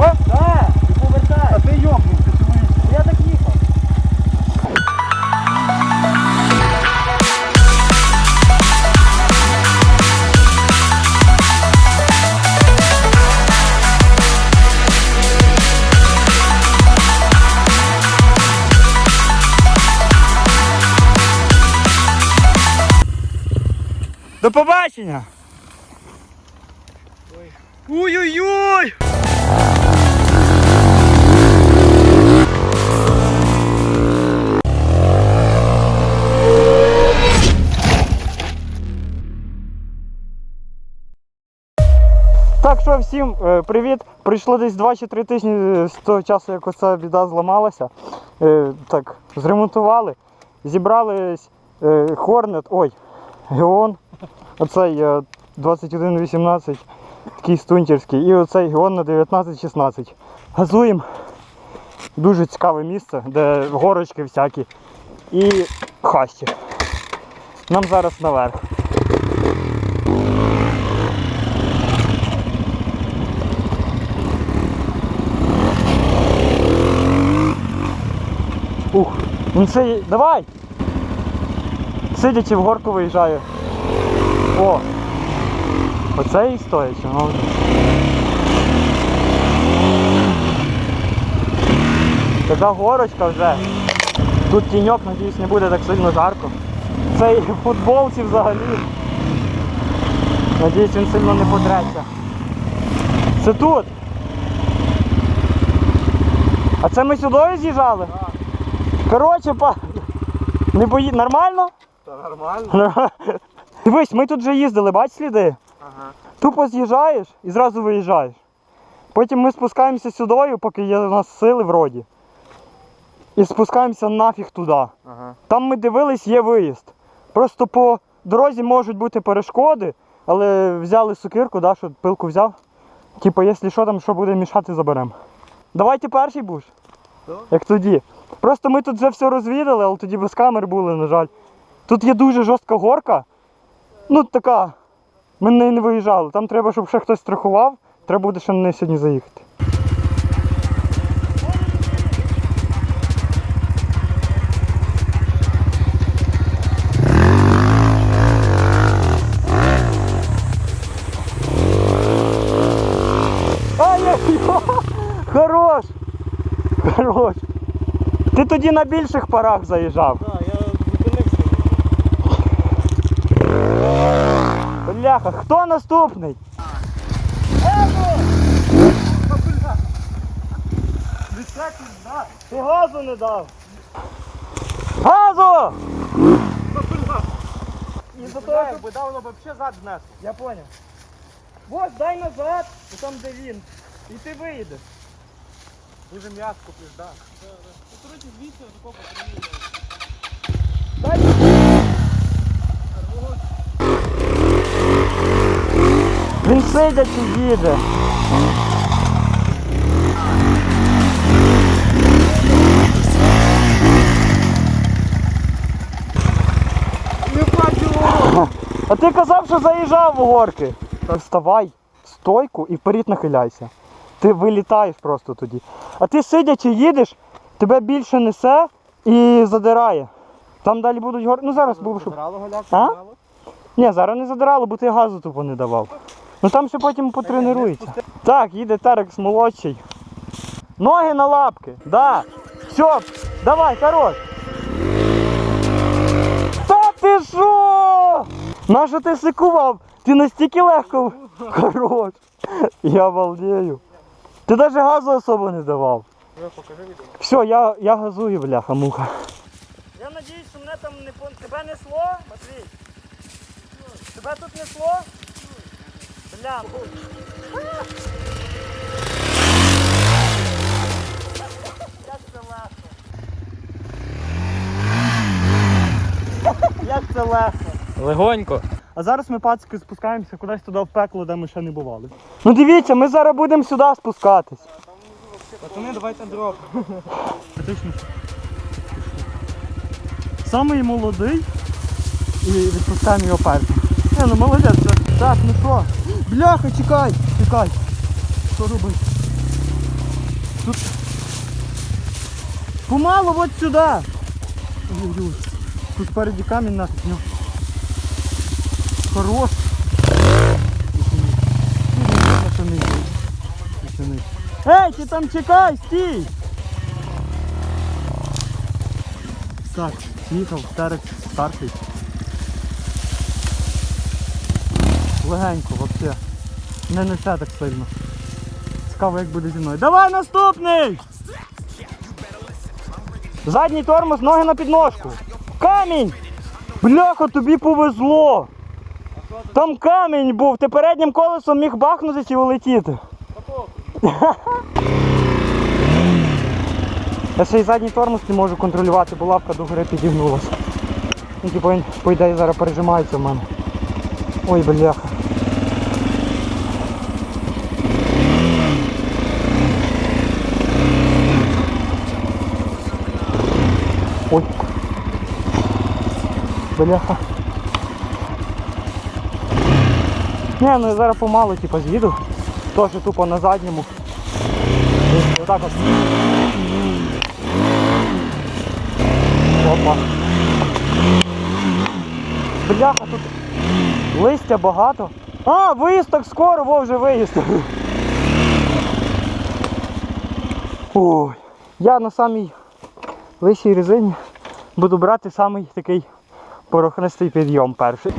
Що? Повертай. А ти йобнувся, чоловік. Я так їхав. До побачення! Ой-ой-ой! Так що всім е, привіт. Прийшло десь 2 чи 3 тижні е, з того часу, як оця біда зламалася. Е, так, зремонтували. Зібрались Hornet, ой, Геон, оцей е, 2118, такий стунтірський, і оцей Геон на 1916. Газуємо. Дуже цікаве місце, де горочки всякі і хащі. Нам зараз наверх. Ух, він це. Давай! Сидячи в горку виїжджає. О! Оце і стоячи, ну. Така горочка вже. Тут тіньок, надіюсь, не буде так сильно жарко. Це і в футболці взагалі. Надіюсь, він сильно не потреться. Це тут. А це ми сюди з'їжджали? Коротше, па... Не бої... Нормально? Та нормально. Дивись, ми тут вже їздили, бач сліди? Ага. Тупо з'їжджаєш і зразу виїжджаєш. Потім ми спускаємося сюди, поки є у нас сили вроді. І спускаємося нафіг туди. Ага. Там ми дивились, є виїзд. Просто по дорозі можуть бути перешкоди, але взяли сукирку, да, що пилку взяв. Типу, якщо що там, що буде мішати, заберемо. Давайте перший будеш. Як тоді. Просто ми тут вже все розвідали, але тоді без камер були, на жаль. Тут є дуже жорстка горка. Ну, така. Ми не виїжджали. Там треба, щоб ще хтось страхував. Треба буде ще на неї сьогодні заїхати. Хорош! Ти тоді на більших парах заїжджав. Так, я зупинився. Бляха, хто наступний? Ти газу не дав. Газу! І за того, що- Якби дав, б взагалі зад знесло. Я поняв. Ось, дай назад, і там де він. І ти виїдеш. Дуже м'яско пізда. Коротше, звідси такого Дай. Він сидячи їде. Не! А ти казав, що заїжджав в горки. Вставай, в стойку і вперед нахиляйся. Ти вилітаєш просто тоді. А ти сидячи їдеш, тебе більше несе і задирає. Там далі будуть горки. Ну зараз був, щоб. Забрало голяк, А? Ні, зараз не задирало, бо ти газу тупо не давав. Ну там ще потім потренується. Так, їде Терекс молодший. Ноги на лапки. Да. Все, давай, хорош. Та ти що? Нащо ти сикував? Ти настільки легко. Хорош. Я балдею. Ти навіть газу особо не давав. Ну, покажи відео. Все, я, я газую, бляха, муха. Я надіюсь, що мене там не пон- Тебе несло, Матвій? Тебе тут несло? Бля. Як це легко. Як це легко. Легонько. А зараз ми пацики спускаємося кудись туди в пекло, де ми ще не бували. Ну дивіться, ми зараз будемо сюди спускатись. Пацани, давайте дроп. Самий молодий і відпускаємо його першим. Не, ну молодець. Так, ну що? Бляха, чекай, чекай. Що робити? тут. Помалу от сюди. Тут спереді камінь нафіг. Хорош. Ей, ти там чекай, стій! Так, їхав, старик, старший. Легенько, взагалі. Не несе так сильно. Цікаво, як буде зі мною. Давай наступний! Задній тормоз, ноги на підножку. Камінь! Бляха, тобі повезло! Там камінь був, ти переднім колесом міг бахнутися і улетіти. Я ще й задній тормоз не можу контролювати, бо лапка до гори підігнулася. Ну, типу він, по ідеї, зараз пережимається в мене. Ой, бляха. Ой. Бляха. Не, ну я зараз помалу типу, з'їду. Теж тупо на задньому. Отак от. Опа. Бляха, тут листя багато. А, виїзд так скоро, во вже виїзд. Ой. Я на самій лисій резині буду брати самий такий порохнистий підйом перший.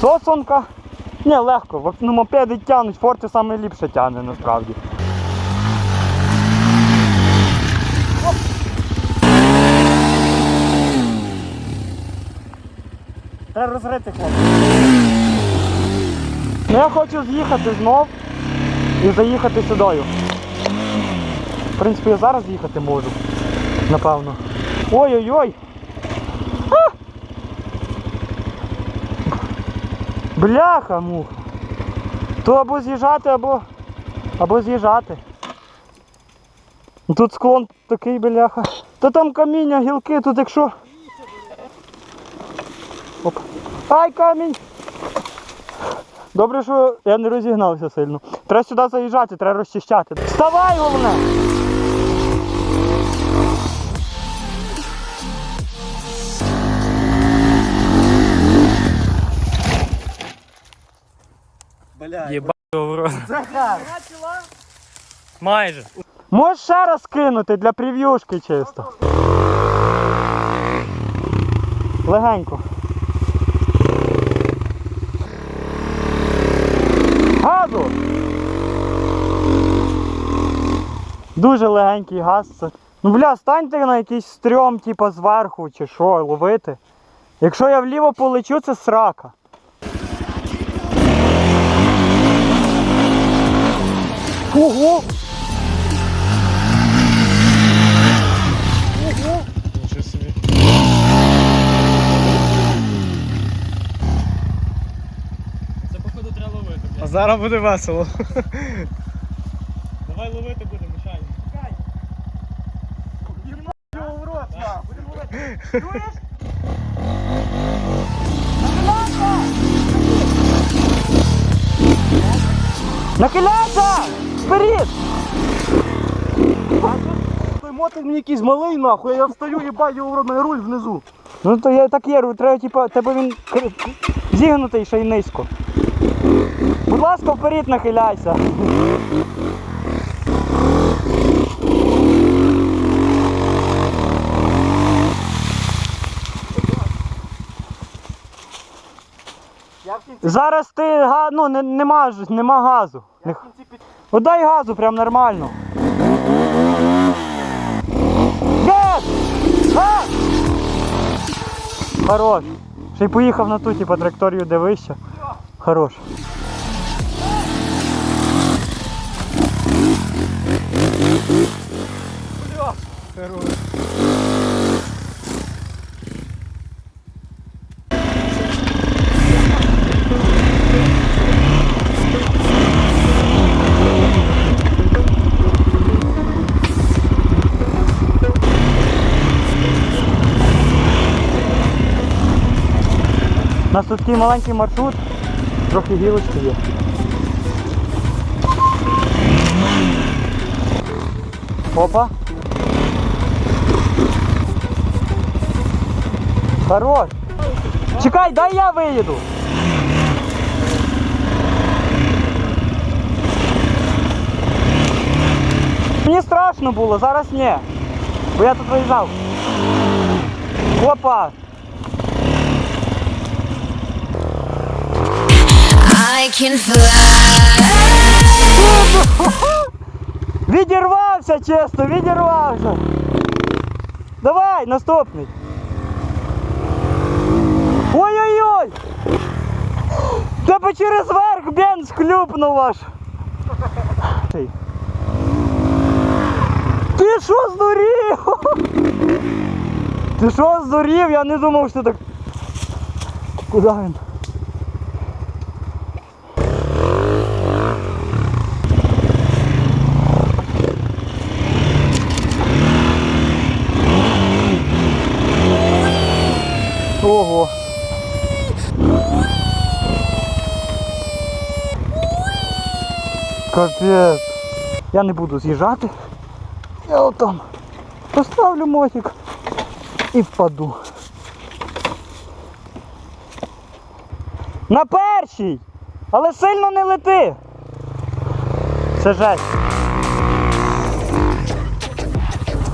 Сосонка. Не, легко. Ну, мопеди тягнуть, форти саме ліпше тягне насправді. Треба розрити хлопці. Ну я хочу з'їхати знов і заїхати сюдою. В принципі, я зараз їхати можу. Напевно. Ой-ой-ой! Бляха муха. То або з'їжджати, або. або з'їжджати. Тут склон такий бляха. Та там каміння, гілки, тут якщо. Оп. Ай, камінь! Добре, що я не розігнався сильно. Треба сюди заїжджати, треба розчищати. Вставай, головне! Єба в рот. Захар! Майже. Можеш ще раз кинути для прев'юшки чисто. Легенько. Газу! Дуже легенький газ. Це. Ну бля, станьте на якийсь стрьом, типа зверху чи що, ловити. Якщо я вліво полечу, це срака. Ого! Нічого собі. Це походу треба ловити. А зараз буде весело. Давай ловити будемо, Мішань. Його в рот, на, будемо ловити. Чуєш? Нахиляйся! Вперед! Той мотик мені якийсь малий нахуй, я встаю, їбать його в мене руль внизу. Ну то я так є, треба типа, тебе він зігнутий ще й низько. Будь ласка, вперед нахиляйся. Зараз ти ну, не, нема, нема газу. Я Не- в кінці під... От дай газу, прям нормально. Газ! Газ! Хорош. Ще й поїхав на ту, типу, траєкторію, де вище. Хорош. У тут такий маленький маршрут. Трохи гілочки є. Опа. Хорош. Чекай, дай я виїду. Мені страшно було, зараз ні. Бо я тут виїжджав. Опа! I can fly. Відірвався, чесно, відірвався. Давай, наступний. Ой-ой-ой! Тебе через верх бенз хлюпнув аж. Ти що здурів? Ти що здурів? Я не думав, що так. Куди він? Ого. Капець. Я не буду з'їжджати. Я отам поставлю мотик і впаду. На першій! Але сильно не лети! Це жесть.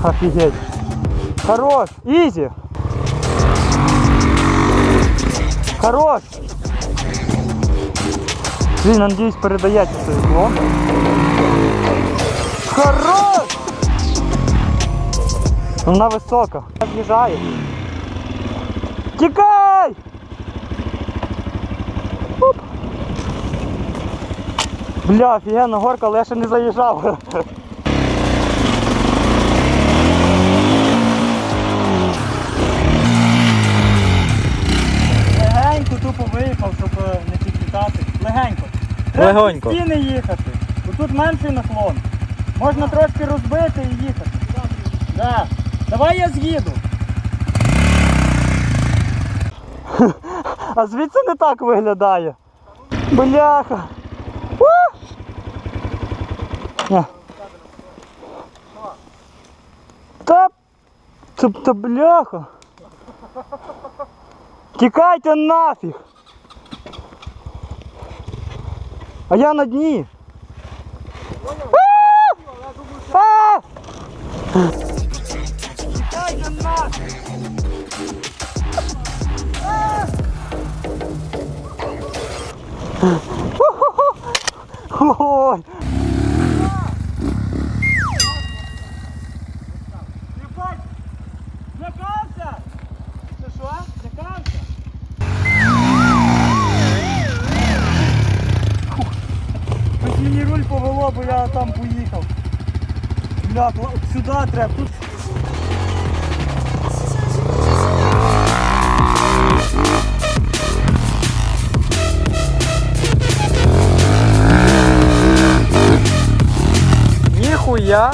Офігеть. Хорош, ізі. Хорош! Блін, надіюсь, передається це зло. Хорош! Вона висока. З'їжджає. Тікай! Оп. Бля, офігенна горка, але я ще не заїжджав. Легенько тупо виїхав, щоб е, не підлітати. Легенько. Треба Легонько. стіни їхати. Бо тут менший наклон. Можна трошки розбити і їхати. Да. Давай я з'їду. А звідси не так виглядає. Бляха. Та, та бляха. Тікайте нафіг. А я на дні. А! Ніхуя.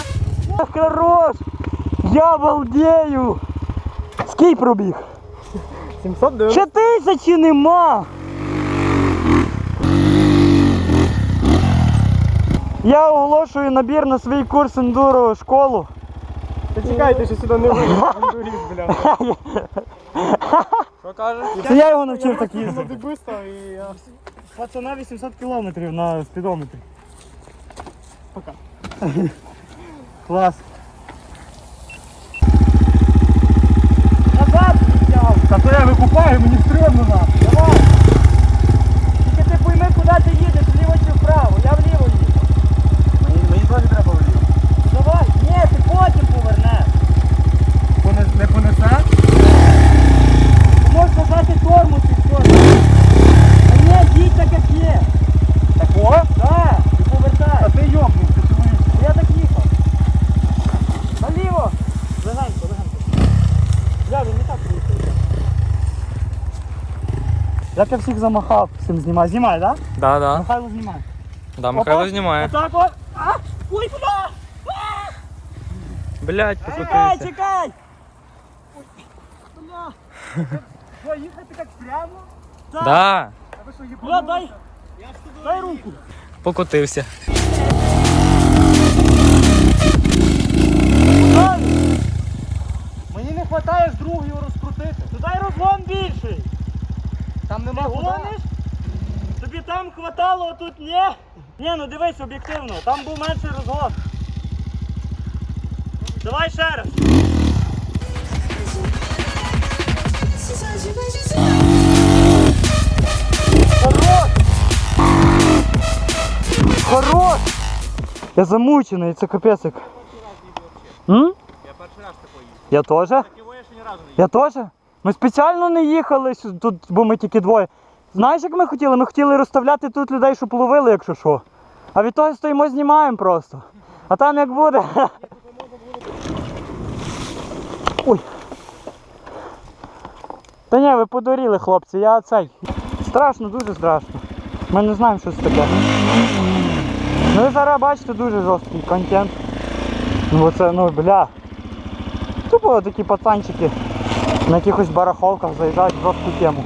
Хорош! Я балдею! Скільки пробіг? 790. Ще тисячі нема! Я оголошую набір на свій курс ендуро школу. Та чекайте, що сюди не вийдеш, бля. Що кажеш? Це я його навчив так їздити. я... Пацана 800 кілометрів на спідометрі. Пока. Клас. Назад. Та то я викупаю, мені стрьомно нахуй. Давай. Тільки ти пойми, куди ти їдеш, вліво чи вправо. Я вліво їду. Мені, мені теж треба вліво. Давай. Ні, ти потім повернеш. Поне- Не понесе? Ти можеш нажати тормоз і все. А ні, їдь так, як є. Тако? Так, і повертай. А ти йобнувся, чоловік. Я так їхав. Наліво. Легенько, легенько. Бля, він не так рухається. Як всіх замахав з цим знімай. Знімай, так? Да, да. Михайло знімай. Да, Михайло знімає. Отак от. А! Ой, бля! Блять, Чекай, покрутився. чекай! Ой, бля! Що, їхати прямо? Так. Да. А ви що, Бля, дай, Дай руку. Покотився. Мені не вистачає з його розкрутити. То дай розгон більший. Там нема Ти куди. гониш? Тобі там хватало, а тут ні? Ні, ну дивись об'єктивно, там був менший розгон. Давай ще раз. Хорош! Хорош! Я замучений, це капець. як. М? Я перший раз такий їздив. Я теж? Його я ще ні разу не їздив. Я теж. Ми спеціально не їхали тут, бо ми тільки двоє. Знаєш, як ми хотіли? Ми хотіли розставляти тут людей, щоб ловили, якщо що. А від того стоїмо, знімаємо просто. А там як буде. Ой. Та ні, ви подуріли, хлопці, я цей. Страшно, дуже страшно. Ми не знаємо, що це таке. Ну ви зараз бачите дуже жорсткий контент. Ну це, ну бля. Тупо такі пацанчики на якихось барахолках заїжджають в жорстку тему.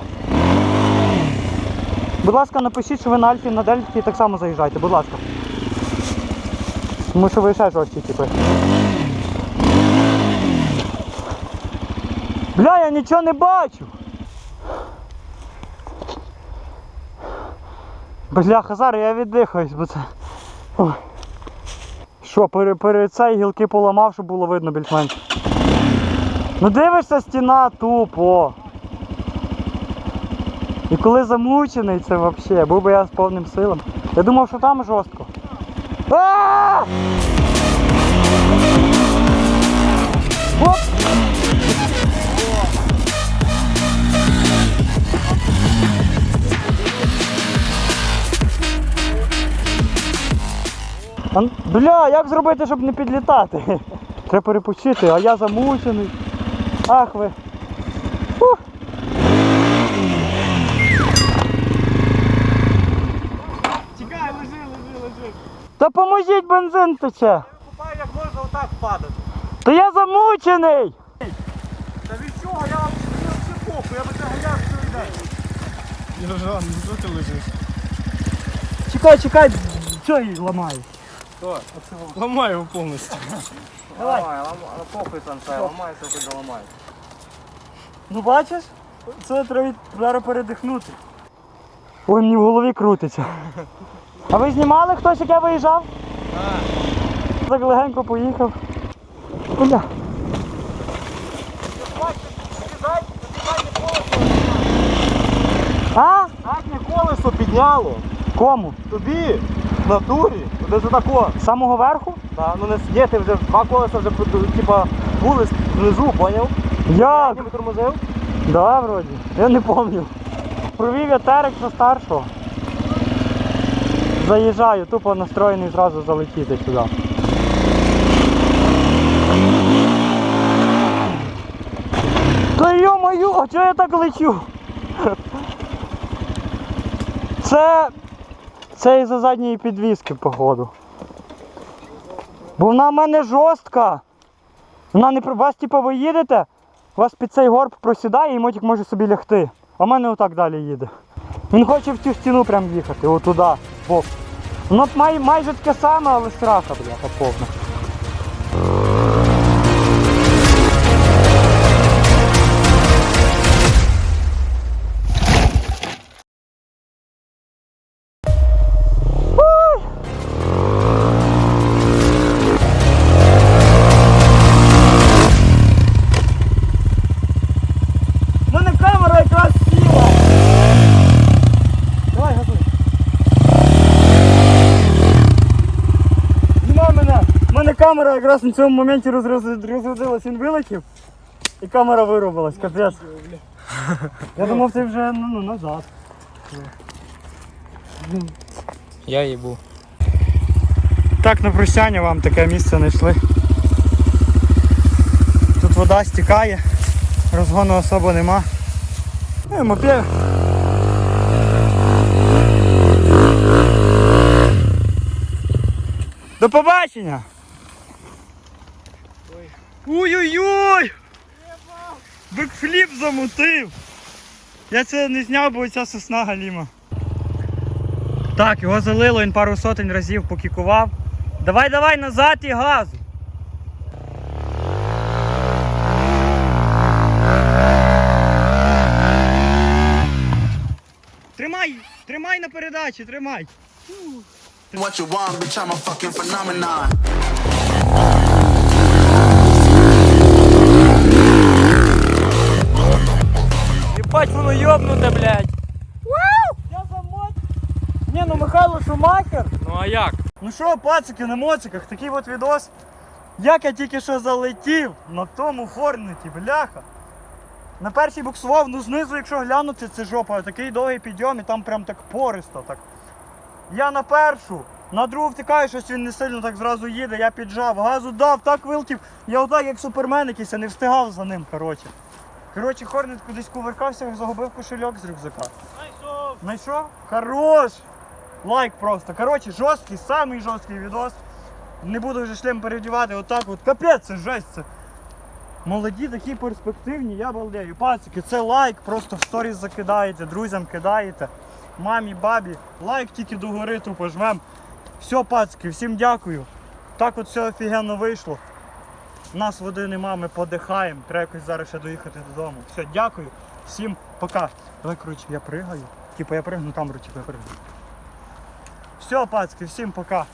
Будь ласка, напишіть, що ви на Альфі на Дельфі так само заїжджайте, будь ласка. Тому що ви ще жорсткі типи. Бля, я нічого не бачу. Бля, Хазар, я віддихаюсь, бо це. Що, пере, пере цей гілки поламав, щоб було видно більш-менш. Ну дивишся стіна тупо. І коли замучений, це взагалі, був би я з повним силом. Я думав, що там жорстко. Бля, як зробити, щоб не підлітати? Треба перепочити, а я замучений. Ах ви. Фух. Чекай, лежи, лежи, лежи. Та поможіть бензин тече. Купай, як можна отак падати. Та я замучений. Та від чого? Я вам все похуй, я би це ганяв цілий день. Єржан, ну що ти лежиш? Чекай, чекай, що її ламаю? Ламай його повністю. Давай. Ламай, ламай, похуй сансай, ламайся, хоч доламай. Ну бачиш? Це треба зараз передихнути. Ой, мені в голові крутиться. А ви знімали хтось, як я виїжджав? Так легенько поїхав. Бля. А? Заднє колесо підняло. Кому? Тобі в натурі, де за тако. З самого верху? Та, ну не є, ти вже два колеса вже типа були внизу, поняв? Як? Задніми тормозив. Да, вроді. Я не пам'ятаю. Провів я терек за старшого. Заїжджаю, тупо настроєний зразу залетіти сюди. Та йо-мою, а чого я так лечу? Це. Це із-за задньої підвіски, походу. Бо вона в мене жорстка. Вона не вас, типу, ви їдете, вас під цей горб просідає і мотик може собі лягти. А в мене отак далі їде. Він хоче в цю стіну прям їхати, отуди, бок. Воно май, майже таке саме, але страха, бляха, повна. Камера якраз на цьому моменті розрядилась, він вилетів. І камера вирубилась, капець. Я думав, ти вже ну, ну, назад. Я їбу. Так, на прощання вам таке місце знайшли. Тут вода стікає, розгону особо нема. Ну, і мопед. До побачення! Ой-ой-ой! Бекфліп замутив! Я це не зняв, бо ця сосна галіма. Так, його залило, він пару сотень разів покікував. Давай, давай назад і газу. Тримай, тримай на передачі, тримай. What you want, bitch, I'm a fucking phenomenon. Єбать, воно йобнуте, блядь. Я замот. Ні, ну Михайло Шумахер. Ну а як? Ну що, пацики на моциках, такий от відос. Як я тільки що залетів на тому форнеті, бляха. На першій буксував, ну знизу, якщо глянути, це жопа, такий довгий підйом і там прям так пористо. Так. Я на першу, на другу втикаю, щось він не сильно так зразу їде, я піджав, газу дав, так вилетів. Я отак, як супермен якийсь, я не встигав за ним, коротше. Коротше, Хорнет кудись кувиркався, загубив кошельок з рюкзака. Знайшов. Знайшов? Хорош! Лайк просто. Коротше, жорсткий, самий жорсткий відос. Не буду вже шлем передівати, отак от. Капець, це жесть. Це. Молоді такі перспективні, я балдею. Пацики, це лайк, просто в сторіс закидаєте, друзям кидаєте. Мамі, бабі, лайк тільки до гори тупо жмем. Все, пацики, всім дякую. Так от все офігенно вийшло. Нас води нема, ми подихаємо. Треба якось зараз ще доїхати додому. Все, дякую. Всім пока. Давай, коротше, я пригаю. Типа я пригну там, типу я пригну. Все, пацки, всім пока.